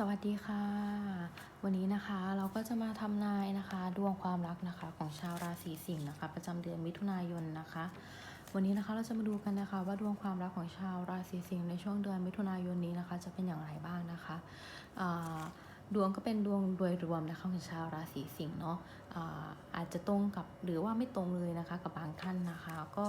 สวัสดีค่ะ วันนี้นะคะเราก็จะมาทำนายนะคะดวงความรักนะคะของชาวราศีสิงห์นะคะ ประจำเดือนมิถุนายนนะคะ วันนี้นะคะเราจะมาดูกันนะคะ ว่าดวงความรักของชาวราศีสิงห์ในช่วงเดือนมิถุนายนนี้นะคะ จะเป็นอย่างไรบ้างนะคะดวงก็เป็นดวงโดยรวมนะคะของชาวราศีสิงห์เนาะอาจจะตรงกับหรือว่าไม่ตรงเลยนะคะกับบางท่านนะคะก็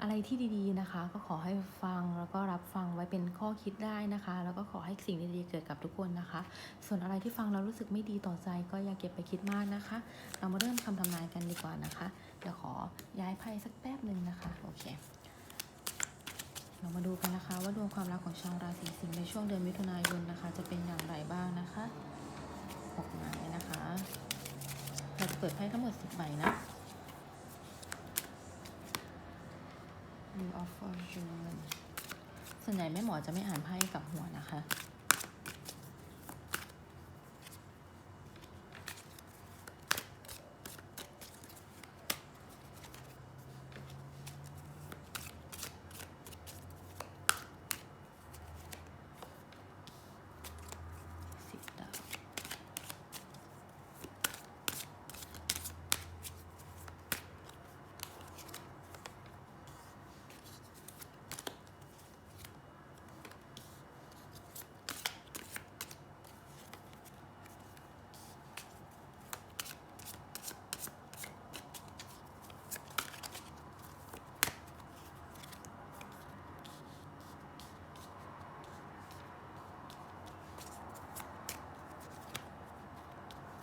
อะไรที่ดีๆนะคะ ก็ขอให้ฟังแล้วก็รับฟังไว้เป็นข้อคิดได้นะคะ แล้วก็ขอให้สิ่งดีๆเกิดกับทุกคนนะคะ ส่วนอะไรที่ฟังแล้วรู้สึกไม่ดีต่อใจ ก็อย่าเก็บไปคิดมากนะคะ เรามาเริ่มคำทำนายกันดีกว่านะคะเดี๋ยวขอย้ายไพ่สักแป๊บหนึ่งนะคะโอเคเรามาดูกันนะคะว่าดวงความรักของชาวราศีสิงห์ในช่วงเดือนมิถุนายนนะคะ จะเป็นอย่างไรบ้างนะคะหกไม้นะคะเราจะเปิดไพ่ทั้งหมดสิบใบนะ View of Fortune ส่วนใหญ่แม่หมอจะไม่อ่านไพ่กับหัวนะคะ สิบดาว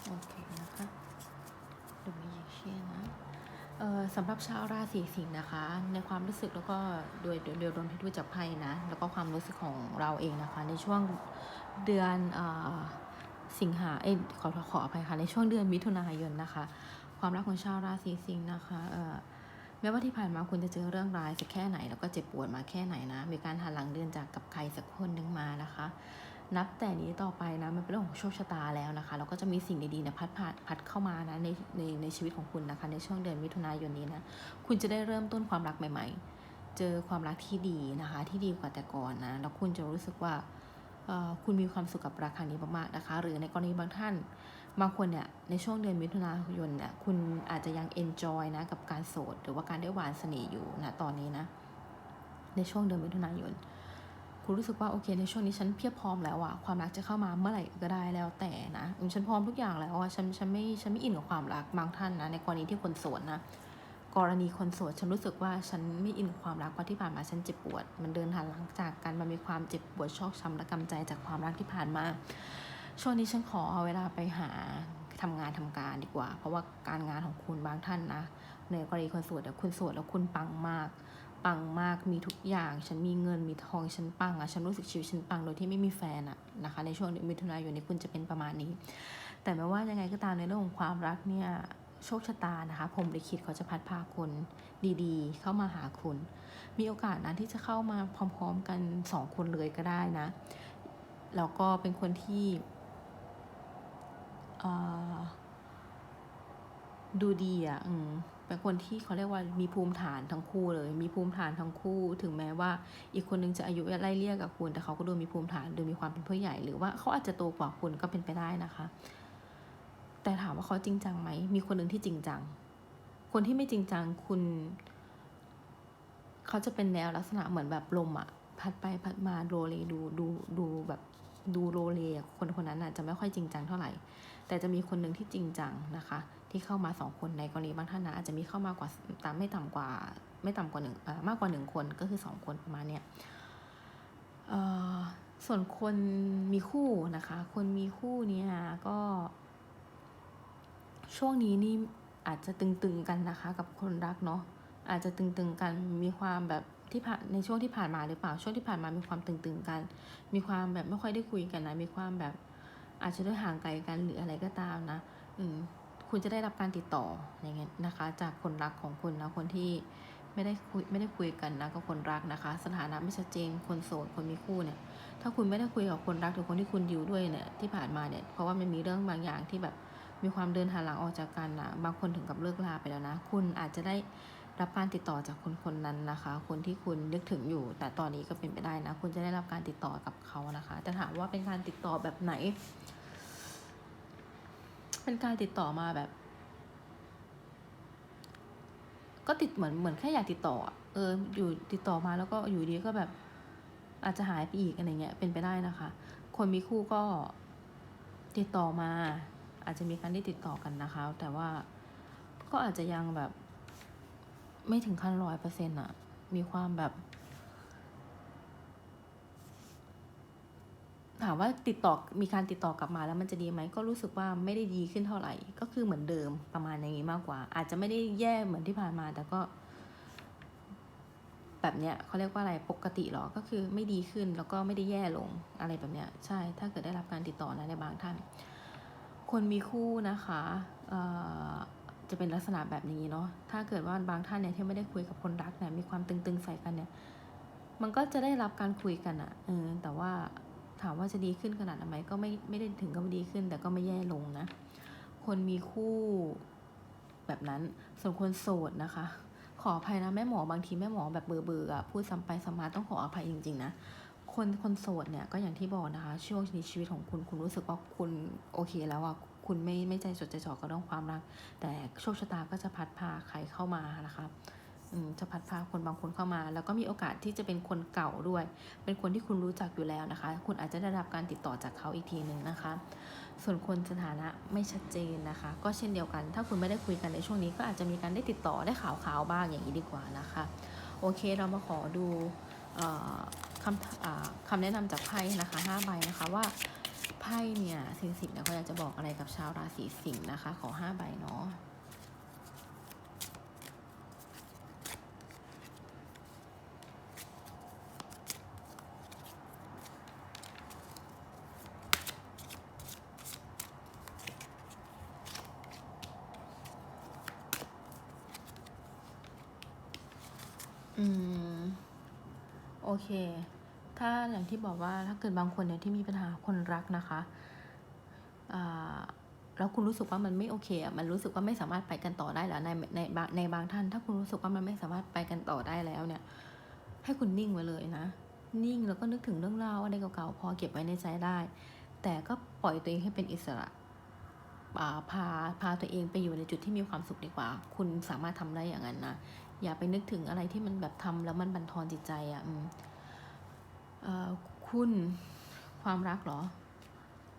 โอเคนะคะดูไม่ยเชียนะเอ่อ สำหรับชาวราศีสิงห์นะคะ ในความรู้สึกแล้วก็โดยโดยโดยรวมที่ดูจากไพ่นะ แล้วก็ความรู้สึกของเราเองนะคะ ในช่วงเดือนอสิงหาเอ้ขอขออภัยค่ะ ในช่วงเดือนมิถุนายนนะคะ ความรักของชาวราศีสิงห์นะคะเอ่อแม้ว่าที่ผ่านมาคุณจะเจอเรื่องร้ายสักแค่ไหน แล้วก็เจ็บปวดมาแค่ไหนนะ มีการหันหลังเดินจากกับใครสักคนหนึ่งมานะคะ นับแต่นี้ต่อไปนะมันเป็นเรื่องของโชคชะตาแล้วนะคะแล้วก็จะมีสิ่งดีๆเนี่ยพัดผ่านพัดเข้ามานะในในในชีวิตของคุณนะคะ ในช่วงเดือนมิถุนายนนี้นะคุณจะได้เริ่มต้นความรักใหม่ ๆ เจอความรักที่ดีนะคะ ที่ดีกว่าแต่ก่อนนะแล้วคุณจะรู้สึกว่าคุณมีความสุขกับรักครั้งนี้มากๆนะคะ หรือในกรณีบางท่านบางคนเนี่ยในช่วงเดือนมิถุนายนเนี่ยคุณอาจจะยัง enjoy นะกับการโสด หรือว่าการได้หวานเสน่ห์อยู่นะตอนนี้นะในช่วงเดือนมิถุนายน คุณรู้สึกว่าโอเคในช่วงนี้ฉันเพียบพร้อมแล้วอะความรักจะเข้ามาเมื่อไหร่ก็ได้แล้วแต่นะฉันพร้อมทุกอย่างแล้วอะฉันฉันไม่ฉันไม่อินกับความรักบางท่านนะในกรณีที่คนโสดนะกรณีคนโสดฉันรู้สึกว่าฉันไม่อินกับความรักเพราะที่ผ่านมาฉันเจ็บปวด มันเดินหันหลังจากกันมันมีความเจ็บปวดชอกช้ำและกำใจจากความรักที่ผ่านมา ช่วงนี้ฉันขอเอาเวลาไปหาทำงานทำการดีกว่า เพราะว่าการงานของคุณบางท่านนะในกรณีคนโสดอะคุณโสดแล้วคุณปังมาก ปังมากมีทุกอย่าง ฉันมีเงินมีทองฉันปังอะฉันรู้สึกชีวิตฉันปังโดยที่ไม่มีแฟนอะนะคะในช่วงเดือนมิถุนายนนี้คุณจะเป็นประมาณนี้ แต่ไม่ว่ายังไงก็ตามในเรื่องของความรักเนี่ยโชคชะตานะคะ ผมลิขิตเขาจะพัดพาคนดีๆ เข้ามาหาคุณ มีโอกาสนะที่จะเข้ามาพร้อมๆกันสองคนเลยก็ได้นะ แล้วก็เป็นคนที่ดูดีอะ เป็นคนที่เขาเรียกว่ามีภูมิฐานทั้งคู่เลย มีภูมิฐานทั้งคู่ ถึงแม้ว่าอีกคนนึงจะอายุไล่เลี่ยกับคุณ แต่เขาก็ดูมีภูมิฐานดูมีความเป็นผู้ใหญ่ หรือว่าเขาอาจจะโตกว่าคุณก็เป็นไปได้นะคะ แต่ถามว่าเขาจริงจังไหม มีคนหนึ่งที่จริงจัง คนที่ไม่จริงจังคุณ เขาจะเป็นแนวลักษณะเหมือนแบบลมอะพัดไปพัดมาโรเลดูดูดูแบบดูโรเลคนคนนั้นอะจะไม่ค่อยจริงจังเท่าไหร่ แต่จะมีคนหนึ่งที่จริงจังนะคะ ที่เข้ามาสองคนในกรณีบางท่านนะอาจจะมีเข้ามากกว่าตามไม่ต่ำกว่าไม่ต่ำกว่าหนึ่งมากกว่าหนึ่งคนก็คือสองคนประมาณเนี้ยส่วนคนมีคู่นะคะ คนมีคู่เนี่ยก็ ช่วงนี้นี่อาจจะตึงๆกันนะคะ กับคนรักเนาะอาจจะตึงๆกันมีความแบบที่ผ่านในช่วงที่ผ่านมาหรือเปล่าช่วงที่ผ่านมามีความตึงๆกัน มีความแบบไม่ค่อยได้คุยกันนะมีความแบบอาจจะด้วยห่างไกลกันหรืออะไรก็ตามนะ อืม คุณจะได้รับการติดต่ออย่างเงี้ยนะคะ จากคนรักของคุณนะคนที่ไม่ได้คุยไม่ได้คุยกันนะกับคนรักนะคะ สถานะไม่ชัดเจนคนโสดคนมีคู่เนี่ย ถ้าคุณไม่ได้คุยกับคนรักหรือคนที่คุณอยู่ด้วยเนี่ยที่ผ่านมาเนี่ยเพราะว่ามันมีเรื่องบางอย่างที่แบบมีความเดินหันหลังออกจากกันนะบางคนถึงกับเลิกลาไปแล้วนะ คุณอาจจะได้รับการติดต่อจากคนคนนั้นนะคะ คนที่คุณนึกถึงอยู่ แต่ตอนนี้ก็เป็นไปได้นะ คุณจะได้รับการติดต่อกับเขานะคะแต่ถามว่าเป็นการติดต่อแบบไหน เป็นการติดต่อมาแบบ ก็ติดเหมือนเหมือนแค่อยากติดต่อ เออ อยู่ติดต่อมาแล้วก็อยู่ดีก็แบบ อาจจะหายไปอีกอะไรเงี้ยเป็นไปได้นะคะ คนมีคู่ก็ติดต่อมา อาจจะมีการได้ติดต่อกันนะคะ แต่ว่าก็อาจจะยังแบบ ไม่ถึงขั้นร้อยเปอร์เซ็นต์อะมีความแบบ ถามว่าติดต่อมีการติดต่อกลับมาแล้วมันจะดีไหมก็รู้สึกว่าไม่ได้ดีขึ้นเท่าไหร่ ก็คือเหมือนเดิมประมาณอย่างนี้มากกว่า อาจจะไม่ได้แย่เหมือนที่ผ่านมา แต่ก็ แบบเนี้ยเขาเรียกว่าอะไรปกติหรอก็คือไม่ดีขึ้นแล้วก็ไม่ได้แย่ลงอะไรแบบเนี้ย ใช่ ถ้าเกิดได้รับการติดต่อนะในบางท่าน คนมีคู่นะคะเอ่อจะเป็นลักษณะแบบนี้เนาะถ้าเกิดว่าบางท่านเนี่ยที่ไม่ได้คุยกับคนรักเนี่ยมีความตึงๆใส่กันเนี่ย มันก็จะได้รับการคุยกันอะเออแต่ว่า ถามว่าจะดีขึ้นขนาดไหนก็ไม่ไม่ได้ถึงกับดีขึ้น แต่ก็ไม่แย่ลงนะ คนมีคู่แบบนั้นส่วนคนโสดนะคะ ขออภัยนะแม่หมอบางทีแม่หมอแบบเบื่อเบอร์อะพูดซ้ำไปซ้ำมาต้องขออภัยจริงๆนะคนคนโสดเนี่ยก็อย่างที่บอกนะคะ ช่วงในชีวิตของคุณคุณรู้สึกว่าคุณโอเคแล้วอะคุณไม่ไม่ใจจดใจจ่อกับเรื่องความรัก แต่โชคชะตาก็จะพัดพาใครเข้ามานะคะ จะพัดพาคนบางคนเข้ามา แล้วก็มีโอกาสที่จะเป็นคนเก่าด้วย เป็นคนที่คุณรู้จักอยู่แล้วนะคะ คุณอาจจะได้รับการติดต่อจากเขาอีกทีหนึ่งนะคะ ส่วนคนสถานะไม่ชัดเจนนะคะ ก็เช่นเดียวกัน ถ้าคุณไม่ได้คุยกันในช่วงนี้ ก็อาจจะมีการได้ติดต่อได้ข่าวข่าวๆบ้างอย่างนี้ดีกว่านะคะ โอเคเรามาขอดูอคำคำแนะนำจากไพ่นะคะห้าใบนะคะว่าไพ่เนี่ยสิ่งสิ่งเนี่ยเขาอยากจะบอกอะไรกับชาวราศีสิงห์นะคะ ขอห้าใบเนาะ โอเค ถ้าอย่างที่บอกว่าถ้าเกิดบางคนเนี่ยที่มีปัญหาคนรักนะคะแล้วคุณรู้สึกว่ามันไม่โอเคอะมันรู้สึกว่าไม่สามารถไปกันต่อได้แล้วในในบางในบางท่าน ถ้าคุณรู้สึกว่ามันไม่สามารถไปกันต่อได้แล้วเนี่ย ให้คุณนิ่งไว้เลยนะ นิ่งแล้วก็นึกถึงเรื่องราวอะไรเก่าๆพอเก็บไว้ในใจได้ แต่ก็ปล่อยตัวเองให้เป็นอิสระพาพาตัวเองไปอยู่ในจุดที่มีความสุขดีกว่า คุณสามารถทำได้อย่างนั้นนะ อย่าไปนึกถึงอะไรที่มันแบบทำแล้วมันบั่นทอนจิตใจอะ่ะคุณความรักเหรอ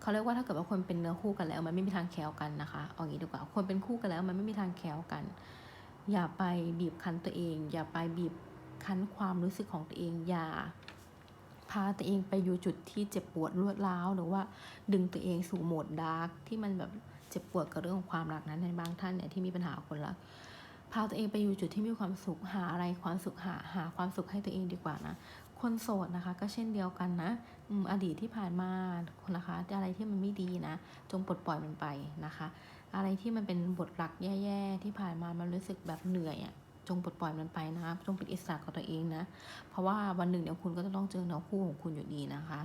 เขาเรียกว่าถ้าเกิดว่าคนเป็นเนื้อคู่กันแล้ว มันไม่มีทางแคล้วกันนะคะเอางี้ดีกว่าคนเป็นคู่กันแล้ว มันไม่มีทางแคล้วกัน อย่าไปบีบคั้นตัวเอง อย่าไปบีบคั้นความรู้สึกของตัวเอง อย่าพาตัวเองไปอยู่จุดที่เจ็บปวดรวดร้าวหรือว่าดึงตัวเองสู่โหมดดาร์กที่มันแบบเจ็บปวดกับเรื่องของความรักนั้นในบางท่านเนี่ยที่มีปัญหาคนรัก พาตัวเองไปอยู่จุดที่มีความสุขหาอะไรความสุขหาหาความสุขให้ตัวเองดีกว่านะ คนโสดนะคะ ก็เช่นเดียวกันนะอดีตที่ผ่านมานะคะ อะไรที่มันไม่ดีนะ จงปลดปล่อยมันไปนะคะ อะไรที่มันเป็นบทหลักแย่ๆที่ผ่านมามันรู้สึกแบบเหนื่อยอะ่ะจงปลดปล่อยมันไปนะคะจงเป็นอิสระกับตัวเองนะ เพราะว่าวันหนึ่งเดี๋ยวคุณก็จะต้องเจอเนื้อคู่ของคุณอยู่ดีนะคะ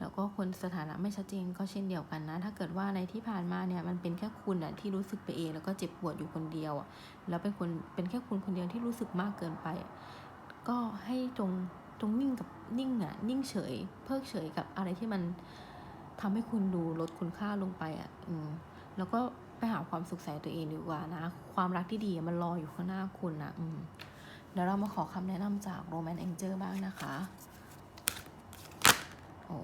แล้วก็คนสถานะไม่ชัดเจนก็เช่นเดียวกันนะ ถ้าเกิดว่าในที่ผ่านมาเนี่ยมันเป็นแค่คุณอะที่รู้สึกไปเองแล้วก็เจ็บปวดอยู่คนเดียวอะแล้วเป็นคนเป็นแค่คุณคนเดียวที่รู้สึกมากเกินไป ก็ให้จงจงนิ่งกับนิ่งอะนิ่งเฉย เพิกเฉยกับอะไรที่มันทำให้คุณดูลดคุณค่าลงไปอะอืมแล้วก็ไปหาความสุขใส่ตัวเองดีกว่านะ ความรักที่ดีมันรออยู่ข้างหน้าคุณนะอืมเดี๋ยวเรามาขอคำแนะนำจากโรแมนแองเจอร์บ้างนะคะ โอ้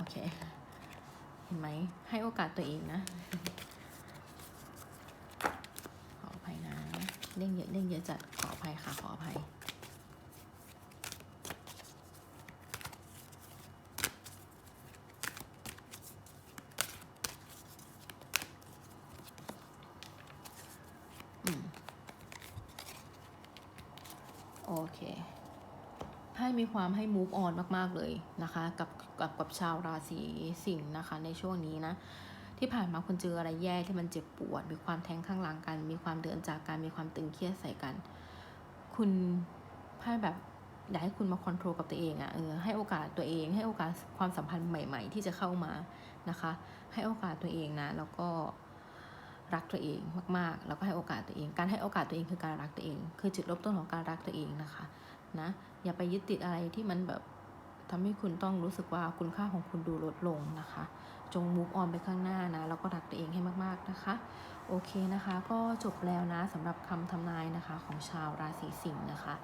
โอเค เห็นไหม ให้โอกาสตัวเองนะ ขออภัยนะ เร่งเยอะเร่งเยอะจัด ขออภัยค่ะ ขออภัย อืม โอเค ให้ มีความให้ move on มาก ๆ เลยนะคะกับกับกับชาวราศีสิงห์นะคะ ในช่วงนี้นะที่ผ่านมาคุณเจออะไรแย่ที่มันเจ็บปวด มีความแทงข้างหลังกัน มีความเดินจากกัน มีความตึงเครียดใส่กัน คุณไพ่แบบอยากให้คุณมาคอนโทรลกับตัวเองอะ่ะเออให้โอกาสตัวเองให้โอกาสความสัมพันธ์ใหม่ ๆ ที่จะเข้ามานะคะ ให้โอกาสตัวเองนะ แล้วก็รักตัวเองมากๆ แล้วก็ให้โอกาสตัวเอง การให้โอกาสตัวเองคือการรักตัวเอง คือจุดเริ่มต้นของการรักตัวเองนะคะ นะ อย่าไปยึดติดอะไรที่มันแบบทำให้คุณต้องรู้สึกว่าคุณค่าของคุณดูลดลงนะคะ จงมุกออนไปข้างหน้านะ แล้วก็รักตัวเองให้มากๆนะคะ โอเคนะคะก็จบแล้วนะสำหรับคำทำนายนะคะของชาวราศีสิงห์นะคะ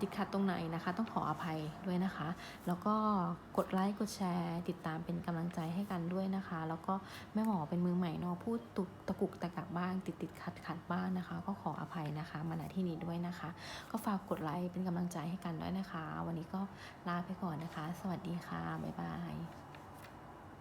ติดขัดตรงไหนนะคะต้องขออภัยด้วยนะคะ แล้วก็กดไลค์กดแชร์ ติดตามเป็นกำลังใจให้กันด้วยนะคะ แล้วก็แม่หมอเป็นมือใหม่เนาะพูดตุกตะกุกตะกักบ้าง ติดติดขัดขัดบ้างนะคะ ก็ขออภัยนะคะมาณที่นี้ด้วยนะคะ ก็ฝากกดไลค์เป็นกำลังใจให้กันด้วยนะคะ วันนี้ก็ลาไปก่อนนะคะ สวัสดีค่ะบ๊ายบาย